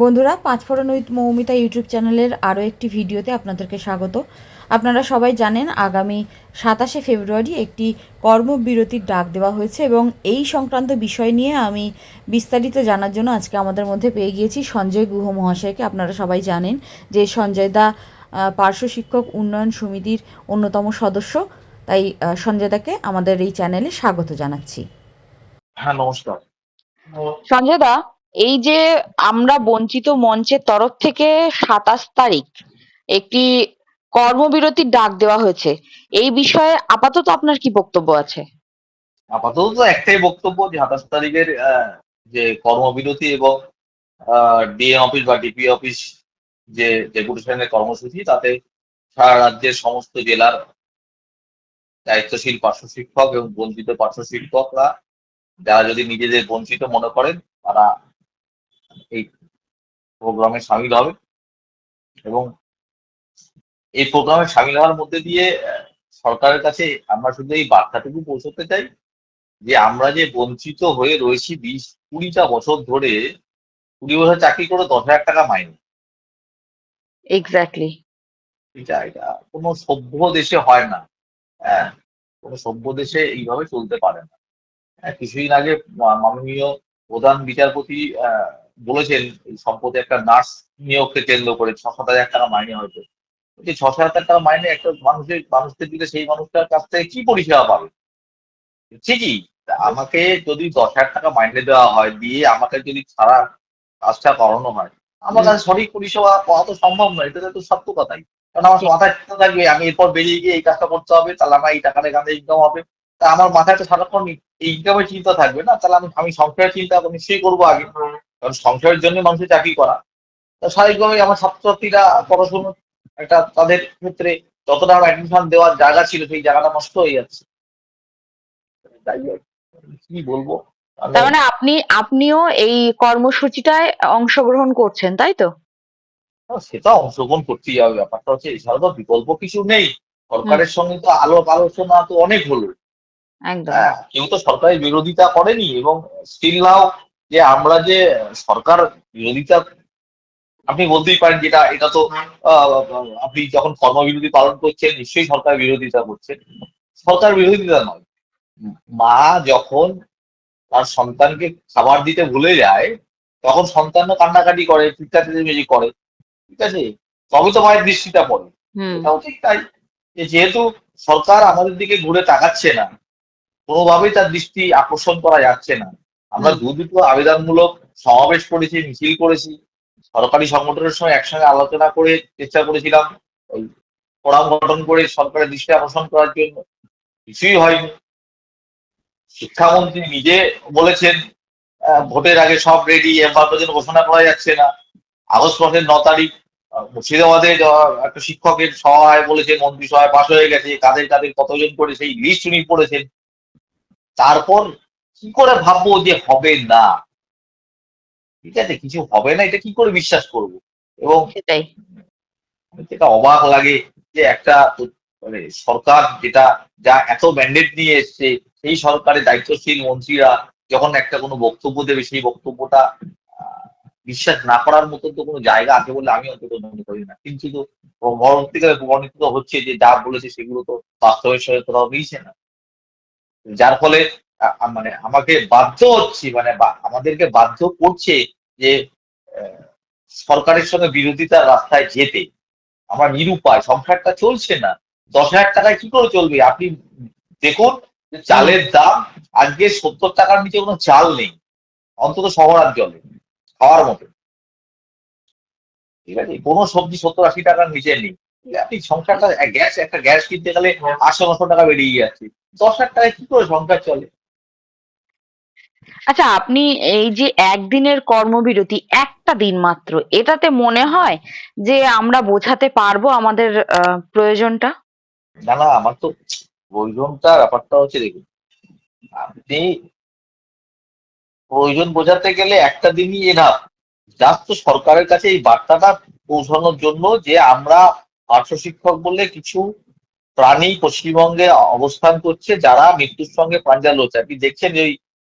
বন্ধুরা পাঁচফোড়ন with Moumita YouTube চ্যানেলের আরও একটি ভিডিওতে আপনাদেরকে স্বাগত। আপনারা সবাই জানেন আগামী সাতাশে ফেব্রুয়ারি একটি কর্মবিরতির ডাক দেওয়া হয়েছে এবং এই সংক্রান্ত বিষয় নিয়ে আমি বিস্তারিত জানার জন্য আজকে আমাদের মধ্যে পেয়ে গিয়েছি সঞ্জয় গুহ মহাশয়কে। আপনারা সবাই জানেন যে সঞ্জয় দা পার্শ্ব শিক্ষক উন্নয়ন সমিতির অন্যতম সদস্য। তাই সঞ্জয় দাকে আমাদের এই চ্যানেলে স্বাগত জানাচ্ছি। হ্যাঁ নমস্কার। সঞ্জয় দা এই যে আমরা বঞ্চিত মঞ্চের তরফ থেকে সাতাশ তারিখ একটি কর্মবিরতির ডাক দেওয়া হয়েছে, এই বিষয়ে আপাতত আপনার কি বক্তব্য আছে? আপাতত তো একটাই বক্তব্য যে সাতাশ তারিখের যে কর্মবিরতি এবং ডিএম অফিস বা ডিপি অফিস যে ডেপুটেশনের কর্মসূচি, তাতে সারা রাজ্যের সমস্ত জেলার দায়িত্বশীল পার্শ্ব শিক্ষক এবং বঞ্চিত পার্শ্ব শিক্ষকরা, যারা যদি নিজেদের বঞ্চিত মনে করেন, তারা এই প্রোগ্রামে সামিল হবে এবং এই প্রোগ্রামে সামিল হওয়ার মধ্যে দিয়ে সরকারের কাছে আমরা শুধু এই বার্তাটুকু পৌঁছতে চাই যে আমরা যে বঞ্চিত হয়ে রয়েছি বিশ কুড়িটা বছর ধরে কুড়ি বছর চাকরি করে দশ হাজার টাকা মাইনে। এক্স্যাক্টলি এটা এটা কোনো সভ্য দেশে হয় না। হ্যাঁ কোনো সভ্য দেশে এইভাবে চলতে পারে না। হ্যাঁ, কিছুদিন আগে মাননীয় প্রধান বিচারপতি আহ, বলেছেন সম্প্রতি একটা নার্স নিয়োগকে কেন্দ্র করে ছ সাত হাজার টাকা মাইনে হয়তো। যে ছ সাত হাজার টাকা মাইনে একটা মানুষের, মানুষদের দিলে সেই মানুষটার কাছ থেকে কি পরিষেবা পাবে? ঠিকই আমাকে যদি দশ হাজার টাকা মাইনে দেওয়া হয়, দিয়ে আমাকে যদি ছাড়া কাজটা করানো হয়, আমার কাছে সঠিক পরিষেবা পাওয়া তো সম্ভব নয়, এটা তো সত্য কথাই। কারণ আমার মাথায় চিন্তা থাকবে, আমি এরপর বেরিয়ে গিয়ে এই কাজটা করতে হবে, তাহলে আমার এই টাকাটা এখান ইনকাম হবে। তা আমার মাথায় তো সারাক্ষণ এই ইনকামের চিন্তা থাকবে না, তাহলে আমি আমি সংসারের চিন্তা নিশ্চয়ই করব আগে। কারণ সংসারের জন্য মানুষের চাকরি করা। তো স্বাভাবিকভাবেই আমার ছাত্রছাত্রীরা পড়াশুনো একটা তাদের ক্ষেত্রে যতটা আমার অ্যাডমিশন দেওয়ার জায়গা ছিল সেই জায়গাটা নষ্ট হয়ে যাচ্ছে। কি বলব? তার মানে আপনি আপনিও এই কর্মসূচিটায় অংশগ্রহণ করছেন তাই তো? সেটা অংশগ্রহণ করতেই হবে। ব্যাপারটা হচ্ছে এছাড়া তো বিকল্প কিছু নেই। সরকারের সঙ্গে তো আলোক আলোচনা তো অনেক হলো। হ্যাঁ কেউ তো সরকারের বিরোধিতা করেনি এবং স্টিল নাও যে আমরা যে সরকার বিরোধিতা আপনি বলতেই পারেন যেটা এটা তো আপনি যখন কর্মবিরতি পালন করছেন নিশ্চয়ই সরকার বিরোধিতা করছেন সরকার বিরোধিতা নয়। মা যখন তার সন্তানকে খাবার দিতে ভুলে যায় তখন সন্তানও কান্নাকাটি করে চিৎকার করে। ঠিক আছে? তবে তো মায়ের দৃষ্টিটা পড়ে। এটাও ঠিক তাই। যেহেতু সরকার আমাদের দিকে ঘুরে তাকাচ্ছে না কোনোভাবেই তার দৃষ্টি আকর্ষণ করা যাচ্ছে না। আমরা। দু দুটো আবেদনমূলক সমাবেশ করেছি মিছিল করেছি সরকারি সংগঠনের সঙ্গে একসঙ্গে আলোচনা করে চেষ্টা করেছিলাম ওই ফোরাম গঠন করে সরকারের দৃষ্টি আকর্ষণ করার জন্য। কিছুই হয়নি। শিক্ষামন্ত্রী নিজে বলেছেন ভোটের আগে সব রেডি পর্যন্ত ঘোষণা করা যাচ্ছে না। আগস্ট মাসের ন তারিখ মুর্শিদাবাদে একটা শিক্ষকের সহায় বলেছে মন্ত্রী সহায় পাশ হয়ে গেছে কাদের কাদের কতজন করে সেই লিস্ট উনি পড়েছেন। তারপর কি করে ভাববো যে হবে না? ঠিক আছে কিছু হবে না এটা কি করে বিশ্বাস করব? এবং সেটাই। যেটা অবাক লাগে যে একটা মানে সরকার যেটা যা এত ম্যান্ডেট নিয়ে এসছে সেই সরকারের দায়িত্বশীল মন্ত্রীরা যখন একটা কোনো বক্তব্য দেবে সেই বক্তব্যটা বিশ্বাস না করার মতো তো কোনো জায়গা আছে বলে আমি অন্তত মনে করি না। কিন্তু তো পরবর্তীকালে প্রমাণিত হচ্ছে যে যা বলেছে সেগুলো তো বাস্তবের সঙ্গে কোথাও মিলছে না। যার ফলে মানে আমাকে বাধ্য হচ্ছি মানে আমাদেরকে বাধ্য করছে যে সরকারের সঙ্গে বিরোধিতার রাস্তায় যেতে। আমার নিরুপায়, সংসারটা চলছে না। দশ হাজার টাকায় কি করে চলবে? আপনি দেখুন চালের দাম আজকে সত্তর টাকার নিচে কোনো চাল নেই। অন্তত শহরাঞ্চলে খাওয়ার মতো। ঠিক আছে? কোনো সবজি সত্তর আশি টাকার নিচে নেই। আপনি সংসারটা, গ্যাস, একটা গ্যাস কিনতে গেলে আটশো, নশো টাকা বেরিয়ে যাচ্ছে। দশ হাজার টাকায় কি করে সংসার চলে? আচ্ছা আপনি এই যে একদিনের কর্মবিরতি একটা দিন মাত্র এটাতে মনে হয় যে আমরা বোঝাতে পারব আমাদের আহ, প্রয়োজনটা? না না আমার তো প্রয়োজনটা ব্যাপারটা হচ্ছে দেখুন আপনি প্রয়োজন বোঝাতে গেলে একটা দিনই এনাফ জাস্ট তো সরকারের কাছে এই বার্তাটা পৌঁছানোর জন্য যে আমরা পার্শ্ব শিক্ষক বললে কিছু প্রাণী পশ্চিমবঙ্গে অবস্থান করছে যারা মৃত্যুর সঙ্গে পাঞ্জা লড়ছে আপনি দেখছেন ওই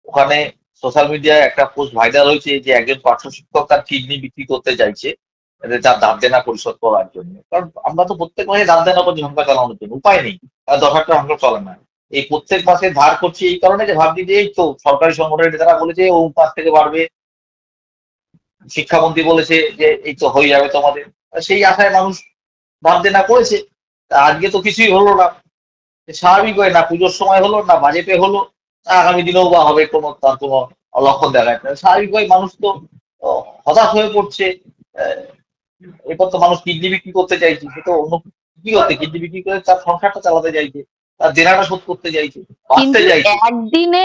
ওখানে সোশ্যাল মিডিয়ায় একটা পোস্ট ভাইরাল হয়েছে যে একজন পার্শ্ব শিক্ষক তার কিডনি বিক্রি করতে চাইছে। তার দাঁত দেনা পরিশোধ করার জন্য। কারণ আমরা তো প্রত্যেক মাসে দাঁত দেনা করছি সংখ্যা চালানোর জন্য। উপায় নেই। আর দশ হাজার চলে না। এই প্রত্যেক মাসে ধার করছি এই কারণে যে ভাবছি যে এই তো সরকারি সংগঠনের নেতারা বলেছে, ও মাস থেকে বাড়বে। শিক্ষামন্ত্রী বলেছে যে, এই তো হয়ে যাবে তোমাদের। সেই আশায় মানুষ ধার দেনা করেছে আজকে তো কিছুই হলো না। স্বাভাবিক হয় না। পুজোর সময় হলো না, বাজেটে হলো। আগামী দিনেও বা হবে কোনো তার কোনো লক্ষণ দেখা যাচ্ছে না। স্বাভাবিকভাবে মানুষ তো হতাশ হয়ে পড়ছে। এরপর তো মানুষ কিডনি বিক্রি করতে চাইছে। সে তো অন্য কি করতে? কিডনি বিক্রি করে তার সংসারটা চালাতে চাইছে তার দেনাটা শোধ করতে চাইছে বাঁচতে চাইছে। একদিনে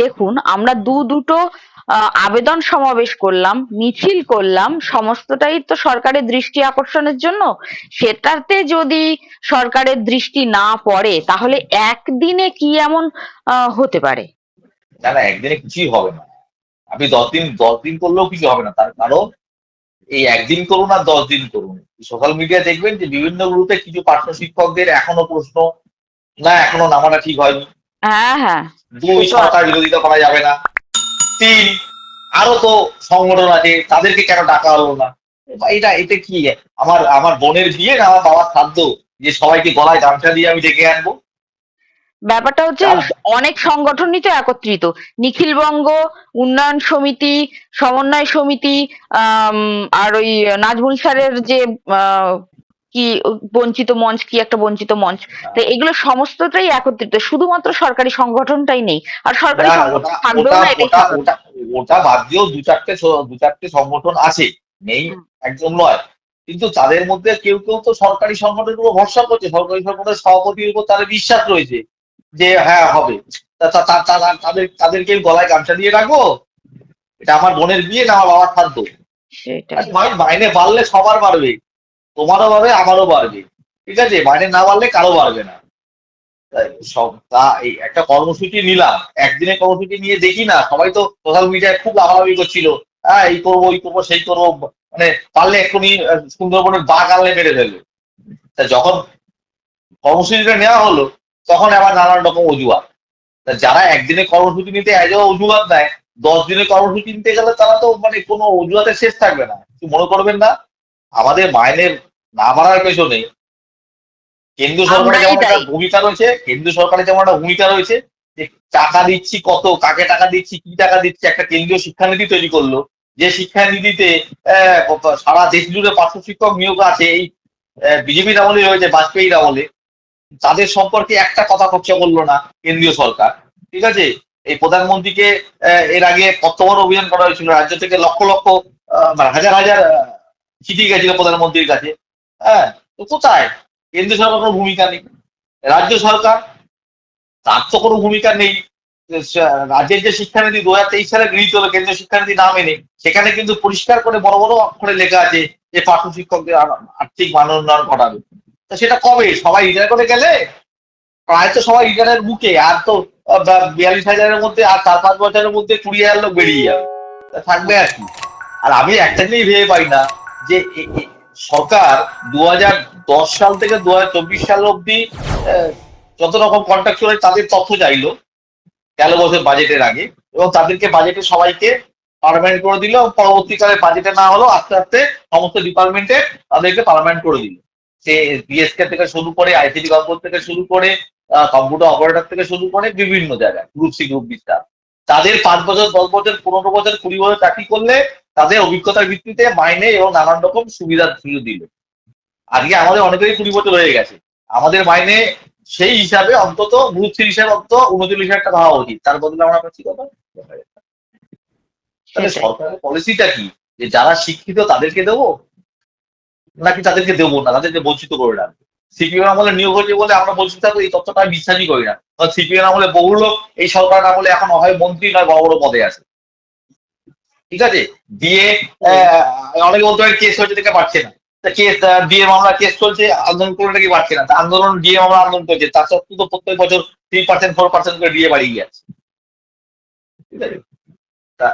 দেখুন আমরা দু দুটো আবেদন সমাবেশ করলাম মিছিল করলাম সমস্তটাই তো সরকারের দৃষ্টি আকর্ষণের জন্য। সেটাতে যদি সরকারের দৃষ্টি না পড়ে তাহলে একদিনে কি এমন হতে পারে? না না একদিনে কিছুই হবে না। আপনি দশ দিন দশ দিন করলেও কিছু হবে না। তার কারণ এই একদিন করুন আর দশ দিন করুন। সোশ্যাল মিডিয়া দেখবেন যে বিভিন্ন গ্রুপে কিছু পার্শ্ব শিক্ষকদের এখনও প্রশ্ন না এখনও নামাটা ঠিক হয়নি। হ্যাঁ হ্যাঁ। দুই সরকার বিরোধিতা করা যাবে না। তিন আরও তো সংগঠন আছে তাদেরকে কেন ডাকা হলো না? এটা এটা কি? আমার আমার বোনের বিয়ে না আমার বাবার খাদ্য? যে সবাইকে গলায় গামছা দিয়ে আমি ডেকে আনব? ব্যাপারটা হচ্ছে অনেক সংগঠনই তো একত্রিত। নিখিল বঙ্গ উন্নয়ন সমিতি সমন্বয় সমিতি আর ওই নাজমুল স্যারের যে আহ, কি বঞ্চিত মঞ্চ কি একটা বঞ্চিত মঞ্চ। তো এগুলো সমস্তটাই একত্রিত শুধুমাত্র সরকারি সংগঠনটাই নেই। আর সরকারি সংগঠন ওটা থাকবেও না বাদ দিয়েও দু চারটে দু চারটে সংগঠন আছে নেই। একদম নয়। কিন্তু তাদের মধ্যে কেউ কেউ তো সরকারি সংগঠনের উপর ভরসা করছে সরকারি সংগঠনের সভাপতির উপর তাদের বিশ্বাস রয়েছে যে হ্যাঁ হবে। তাদের তাদেরকে গলায় গামছা দিয়ে রাখব এটা আমার বোনের বিয়ে না আমার বাবার খাদ্য মাইনে বাড়লে সবার বাড়বে। তোমারও বাড়বে, আমারও বাড়বে। ঠিক আছে? মাইনে না বাড়লে কারও বাড়বে না। সব তা এই একটা কর্মসূচি নিলাম। একদিনে কর্মসূচি নিয়ে দেখি না। সবাই তো সোশ্যাল মিডিয়ায় খুব লাফালাফি করছিল। হ্যাঁ এই করব এই করব, সেই করব। মানে পারলে এক্ষুনি সুন্দরবনের বাঘ আনলে মেরে ফেলবে। তা যখন কর্মসূচিটা নেওয়া হলো, তখন আবার নানান রকম অজুহাত। তা যারা একদিনে কর্মসূচি নিতে এজ অজুহাত দেয় দশ দিনের কর্মসূচি নিতে গেলে তারা তো মানে কোনো অজুহাতের শেষ থাকবে না। মনে করবেন না। আমাদের মাইনের না বাড়ার পেছনে কেন্দ্রীয় সরকারের যেমন একটা ভূমিকা রয়েছে কেন্দ্রীয় সরকারের যেমন একটা ভূমিকা রয়েছে যে টাকা দিচ্ছি কত কাকে টাকা দিচ্ছি কি টাকা দিচ্ছি একটা কেন্দ্রীয় শিক্ষানীতি তৈরি করল। যে শিক্ষানীতিতে সারা দেশ জুড়ে পার্শ্ব শিক্ষক নিয়োগ আছে এই বিজেপির আমলে রয়েছে বাজপেয়ীর আমলে। তাদের সম্পর্কে একটা কথা খরচা করল না কেন্দ্রীয় সরকার। ঠিক আছে? এই প্রধানমন্ত্রীকে এর আগে কতবার অভিযান করা হয়েছিল রাজ্য থেকে লক্ষ লক্ষ আহ, মানে হাজার হাজার চিঠি গেছিল প্রধানমন্ত্রীর কাছে। হ্যাঁ কোথায়? কেন্দ্রীয় সরকার কোনো ভূমিকা নেই। রাজ্য সরকার, তার তো কোনো ভূমিকা নেই। রাজ্যের যে শিক্ষানীতি, দু হাজার তেইশ সালে গৃহীত হলো, কেন্দ্রীয় শিক্ষানীতি না মেনে সেখানে কিন্তু পরিষ্কার করে বড় বড় অক্ষরে লেখা আছে যে পার্শ্ব শিক্ষকদের আর্থিক মান উন্নয়ন করাবে তো সেটা কবে? সবাই রিটায়ার করে গেলে? প্রায় তো সবাই রিটায়ারের মুখে। আর তো বিয়াল্লিশ হাজারের মধ্যে, আর চার পাঁচ বছরের মধ্যে কুড়ি হাজার লোক বেরিয়ে যাবে। তা থাকবে আর কি। আর আমি একটা জিনিস ভেবে পাই না যে সরকার দু সাল থেকে দু সাল অব্দি যত রকম কন্ট্রাক্টর তাদের তথ্য চাইলো গেল বছর বাজেটের আগে এবং তাদেরকে বাজেটে সবাইকে পারমানেন্ট করে দিল পরবর্তীকালে বাজেটে না হলো আস্তে আস্তে সমস্ত ডিপার্টমেন্টে তাদেরকে পারমানেন্ট করে দিল। সে বিএসকে থেকে শুরু করে আইসিটি কম্পোজ থেকে শুরু করে কম্পিউটার অপারেটর থেকে শুরু করে বিভিন্ন জায়গায় group C group B staff তাদের পাঁচ বছর, দশ বছর, পনেরো বছর, কুড়ি বছর চাকরি করলে তাদের অভিজ্ঞতার ভিত্তিতে মাইনে এবং নানান রকম সুবিধা সুযোগ দিল। আজকে আমাদের অনেকেরই কুড়ি বছর হয়ে গেছে। আমাদের মাইনে সেই হিসাবে অন্তত গ্রুপ হিসাবে অন্তত উনচল্লিশ হাজার টাকা হওয়া উচিত। তার বদলে আমরা পাচ্ছি কত তাহলে সরকারের পলিসিটা কি? যে যারা শিক্ষিত তাদেরকে দেবো? নাকি তাদেরকে দেবো না? তাদেরকে বঞ্চিত করে রাখব? সিপিএম আমলে নিয়োগ হয়েছে বলে আমরা বঞ্চিত থাকব এই তথ্যটা আমি বিশ্বাসই করি না। কারণ সিপিএম আমলে বহু লোক এই সরকার আমলে এখন হয় মন্ত্রী নয় বড় বড় পদে আছে। ঠিক আছে? দিয়ে অনেকে বলতে পারে কেস হয়েছে দেখে পারছে না। তা কেস ডিএ মামলা কেস চলছে আন্দোলন করে নাকি পারছে না। আন্দোলন ডিএ মামলা আন্দোলন করছে। তার সত্ত্বেও তো প্রত্যেক বছর থ্রি পার্সেন্ট ফোর পার্সেন্ট করে ডিএ বাড়িয়ে যাচ্ছে ঠিক আছে? তা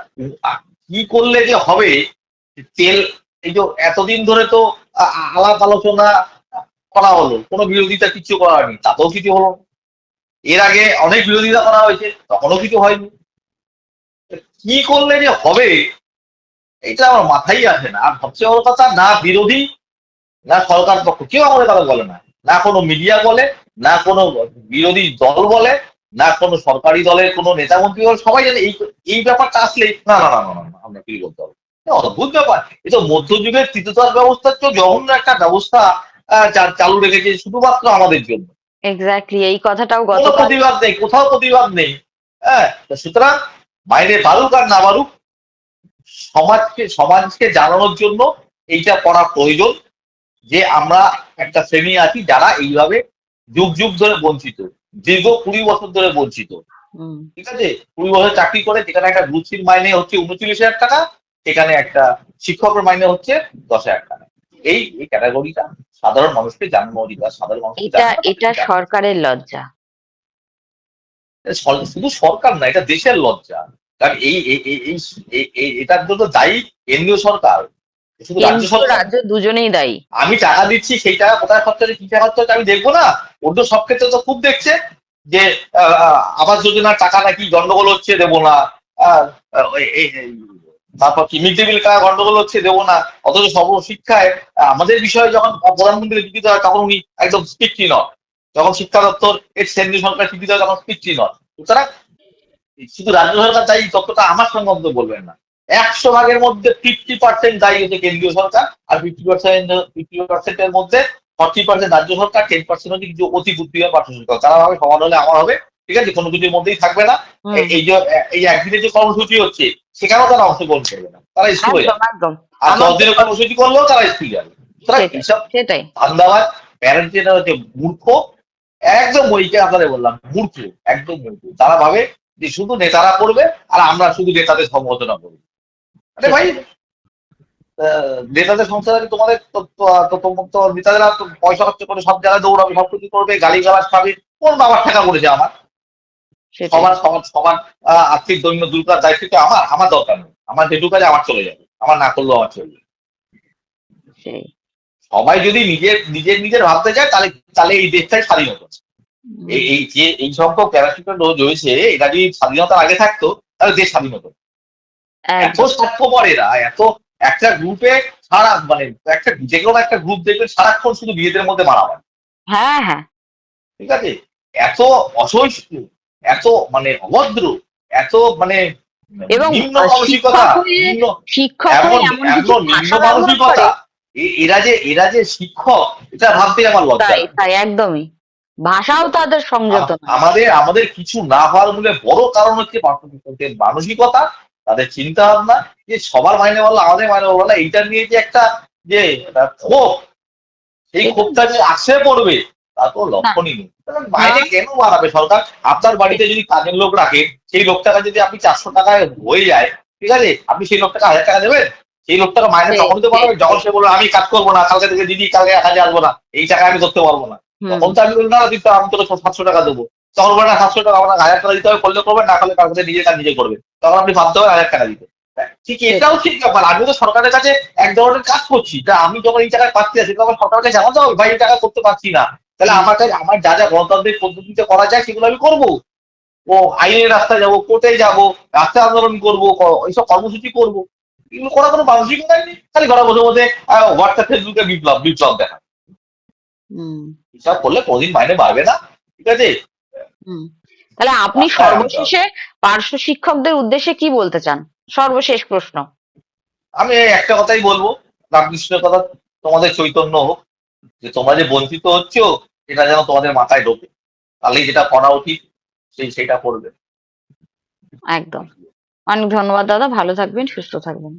কি করলে যে হবে? তেল এই যে এতদিন ধরে তো আলাপ আলোচনা করা হলো। কোনো বিরোধিতা কিছু করা হয়নি। তাতেও কিছু হলো না। এর আগে অনেক বিরোধিতা করা হয়েছে তখনও কিছু হয়নি। কি করলে যে হবে এটা আমার মাথায় আসে না। আর সবচেয়ে বড় কথা না বিরোধী না সরকার পক্ষ। কেউ আমাদের কথা বলে না। না কোনো মিডিয়া বলে না কোনো বিরোধী দল বলে না কোনো সরকারি দলের কোনো নেতা মন্ত্রী বলে সবাই জানে এই এই ব্যাপারটা আসলে না না না না না আমরা কি করতে হবে অদ্ভুত ব্যাপার। এই তো মধ্যযুগের তৃতীয়তার ব্যবস্থার চেয়ে জঘন্য একটা ব্যবস্থা চালু রেখেছে শুধুমাত্র আমাদের জন্য। এক্স্যাক্টলি এই কথাটাও কোনো প্রতিবাদ নেই কোথাও প্রতিবাদ নেই। হ্যাঁ তো সুতরাং মাইনে বাড়ুক আর না বাড়ুক সমাজকে সমাজকে জানানোর জন্য এইটা করা প্রয়োজন যে আমরা একটা শ্রেণি আছি যারা এইভাবে যুগ যুগ ধরে বঞ্চিত দীর্ঘ কুড়ি বছর ধরে বঞ্চিত। হুম, ঠিক আছে? কুড়ি বছর চাকরি করে যেখানে একটা রুচির মাইনে হচ্ছে উনচল্লিশ হাজার টাকা সেখানে একটা শিক্ষকের মাইনে হচ্ছে দশ হাজার টাকা। এই এই ক্যাটাগরিটা সাধারণ মানুষকে জানানো অধিকার সাধারণ মানুষকে এটা এটা সরকারের লজ্জা। শুধু সরকার না এটা দেশের লজ্জা। কারণ এই এটার জন্য দায়ী কেন্দ্রীয় সরকার। শুধু রাজ্য সরকার রাজ্য দুজনেই দায়ী। আমি টাকা দিচ্ছি সেই টাকা কোথায় খরচ হচ্ছে কি খরচ হচ্ছে আমি দেখব না। অন্য সব ক্ষেত্রে তো খুব দেখছে যে আবাস যোজনার টাকা নাকি গন্ডগোল হচ্ছে দেবো না। তারপর কি মিড ডে মিল টাকা গন্ডগোল হচ্ছে দেবো না। অথচ সর্বশিক্ষায় আমাদের বিষয়ে যখন প্রধানমন্ত্রী লিখিত হয় তখন উনি একদম স্ট্রিক্টলি নন। যখন শিক্ষা দপ্তর এর কেন্দ্রীয় সরকার হয় তখন স্ট্রিক্টলি নন সুতরাং শুধু রাজ্য সরকার দায়ী ততটা আমার অন্তত বলবেন না। একশো ভাগের মধ্যে ফিফটি পার্সেন্ট দায়ী হচ্ছে কেন্দ্রীয় সরকার আর ফিফটি পার্সেন্ট ফিফটি পার্সেন্টের মধ্যে ফর্টি পার্সেন্ট রাজ্য সরকার টেন পার্সেন্ট হচ্ছে কিছু অতি বুদ্ধিমান পার্শ্ব সরকার তারা ভাবে সমান হলে আমার হবে ঠিক আছে? কোনো কিছুর মধ্যেই থাকবে না। এই- যে এই একদিনের যে কর্মসূচি হচ্ছে সেখানেও তারা অংশগ্রহণ করবে না। তারা স্কুল আর দশ দিনের কর্মসূচি করলেও তারা স্কুল যাবে। সুতরাং। এইসব ধান্দাবাজ প্যারেন্টসরা হচ্ছে মূর্খ একদম ওইকে আপনারে বললাম মূর্খ একদম মূর্খ। তারা ভাবে যে শুধু নেতারা করবে আর আমরা শুধু নেতাদের সম্বোধনা করব আরে ভাই নেতাদের সংসার তোমাদের নেতাদেরা পয়সা খরচ করে সব জায়গায় দৌড়াবে সব কিছু করবে গালি গালাজ খাবে কোন বাবার টাকা করেছে আমার? সবার সবার সবার আর্থিক দৈন্য দূর করার দায়িত্ব তো আমার আমার দরকার নেই। আমার যেটুকু কাজে আমার চলে যাবে আমার না করলেও আমার চলে যাবে। সবাই যদি নিজের নিজের নিজের ভাবতে যায় তাহলে তাহলে এই দেশটাই স্বাধীন হতো এই যে এই সংখ্যক প্যারাশুটের রোজ হয়েছে এটা যদি স্বাধীনতার আগে থাকতো তাহলে দেশ স্বাধীন হতো। এত স্বার্থপর এরা এত একটা গ্রুপে সারা মানে একটা যে কোনো একটা গ্রুপ দেখবে সারাক্ষণ শুধু নিজেদের মধ্যে মারামারি হ্যাঁ। হ্যাঁ ঠিক আছে? এত অসহিষ্ণু এত মানে অভদ্র এত মানে এবং নিম্ন মানসিকতা নিম্ন এমন হয়ে নিম্ন মানসিকতা এরা যে এরা যে শিক্ষক এটা ভাবতে আমার লজ্জা। তাই তাই একদমই। ভাষাও তাদের সংযত আমাদের আমাদের কিছু না হওয়ার মূলে বড় কারণ হচ্ছে পার্থক্যের মানসিকতা তাদের চিন্তা ভাবনা যে সবার মাইনে বলল আমাদের মাইনে বলল না এইটা নিয়ে যে একটা যে ক্ষোভ সেই ক্ষোভটা যে আসে পড়বে তা তো লক্ষণই নেই। মাইনে কেন বাড়াবে সরকার? আপনার বাড়িতে যদি কাজের লোক রাখেন সেই লোকটাকা যদি আপনি চারশো টাকায় হয়ে যায় ঠিক আছে? আপনি সেই লোকটাকে হাজার টাকা দেবেন? সেই লোকটাকে মাইনে তখন তো পারবে যখন সে বলবে আমি কাজ করব না কালকে থেকে দিদি কালকে কাজে আসব না এই টাকা আমি করতে পারব না। তখন তো আমি বলি না দিতে আমি তোকে সাতশো টাকা দেবো। তখন বলে না সাতশো টাকা আপনার হাজার টাকা দিতে হবে করলে করবেন না করলে কালকে নিজে কাজ নিজে করবে। তখন আপনি ভাবতে হবে হাজার টাকা দিতে ঠিক এটাও ঠিক ব্যাপার। আমি তো সরকারের কাছে এক ধরনের কাজ করছি। তা আমি যখন এই টাকা পাচ্ছি না সেটা আমার সরকারের কাছে জানাতে হবে ভাই এই টাকা করতে পারছি না। তাহলে আমার কাছে আমার যা যা গণতান্ত্রিক পদ্ধতিতে করা যায় সেগুলো আমি করব। ও আইনের রাস্তায় যাব কোর্টে যাব রাস্তায় আন্দোলন করব এইসব কর্মসূচি করব। এগুলো করার কোনো মানসিকতা নেই। খালি ঘরে বসে বসে হোয়াটসঅ্যাপ ফেসবুকে বিপ্লব বিপ্লব দেখা হুম, এসব করলে কোনদিন মাইনে বাড়বে না ঠিক আছে? তাহলে আপনি আচ্ছা, সর্বশেষে পার্শ্ব শিক্ষকদের উদ্দেশ্যে কি বলতে চান? সর্বশেষ প্রশ্ন। আমি একটা কথাই বলব রামকৃষ্ণের কথা তোমাদের চৈতন্য হোক যে তোমরা যে বঞ্চিত হচ্ছ এটা যেন তোমাদের মাথায় ঢোকে। তাহলেই যেটা করা উচিত সেই সেটা করবে। একদম। অনেক ধন্যবাদ দাদা ভালো থাকবেন সুস্থ থাকবেন।